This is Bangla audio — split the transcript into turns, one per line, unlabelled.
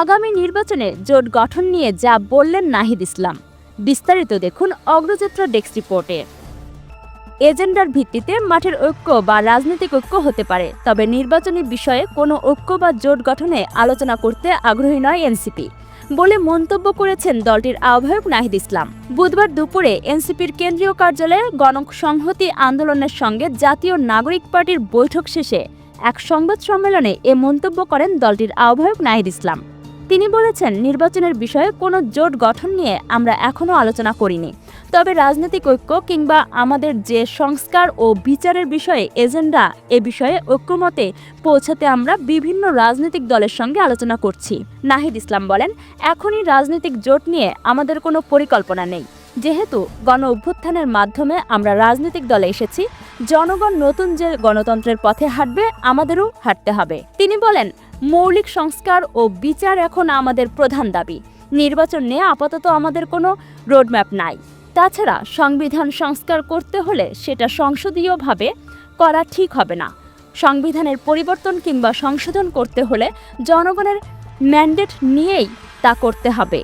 আগামী নির্বাচনে জোট গঠন নিয়ে যা বললেন নাহিদ ইসলাম। বিস্তারিত দেখুন অগ্রযাত্রা ডেস্ক রিপোর্টে। এজেন্ডার ভিত্তিতে মাঠের ঐক্য বা রাজনৈতিক ঐক্য হতে পারে, তবে নির্বাচনী বিষয়ে কোনো ঐক্য বা জোট গঠনে আলোচনা করতে আগ্রহী নয় এনসিপি, বলে মন্তব্য করেছেন দলটির আহ্বায়ক নাহিদ ইসলাম। বুধবার দুপুরে এনসিপির কেন্দ্রীয় কার্যালয়ে গণসংহতি আন্দোলনের সঙ্গে জাতীয় নাগরিক পার্টির বৈঠক শেষে এক সংবাদ সম্মেলনে এ মন্তব্য করেন দলটির আহ্বায়ক নাহিদ ইসলাম। তিনি বলেছেন, নির্বাচনের বিষয়ে কোনো জোট গঠন নিয়ে আমরা এখনও আলোচনা করিনি। তবে রাজনৈতিক ঐক্য কিংবা আমাদের যে সংস্কার ও বিচারের বিষয়ে এজেন্ডা, এ বিষয়ে ঐক্যমতে পৌঁছাতে আমরা বিভিন্ন রাজনৈতিক দলের সঙ্গে আলোচনা করছি। নাহিদ ইসলাম বলেন, এখনই রাজনৈতিক জোট নিয়ে আমাদের কোনো পরিকল্পনা নেই। যেহেতু গণ অভ্যুত্থানের মাধ্যমে আমরা রাজনৈতিক দলে এসেছি, জনগণ নতুন যে গণতন্ত্রের পথে হাঁটবে, আমাদেরও হাঁটতে হবে। তিনি বলেন মৌলিক সংস্কার ও বিচার এখন আমাদের প্রধান দাবি। নির্বাচন নিয়ে আপাতত আমাদের কোনো রোডম্যাপ নাই। তাছাড়া সংবিধান সংস্কার করতে হলে সেটা সংসদীয়ভাবে করা ঠিক হবে না। সংবিধানের পরিবর্তন কিংবা সংশোধন করতে হলে জনগণের ম্যান্ডেট নিয়েই তা করতে হবে।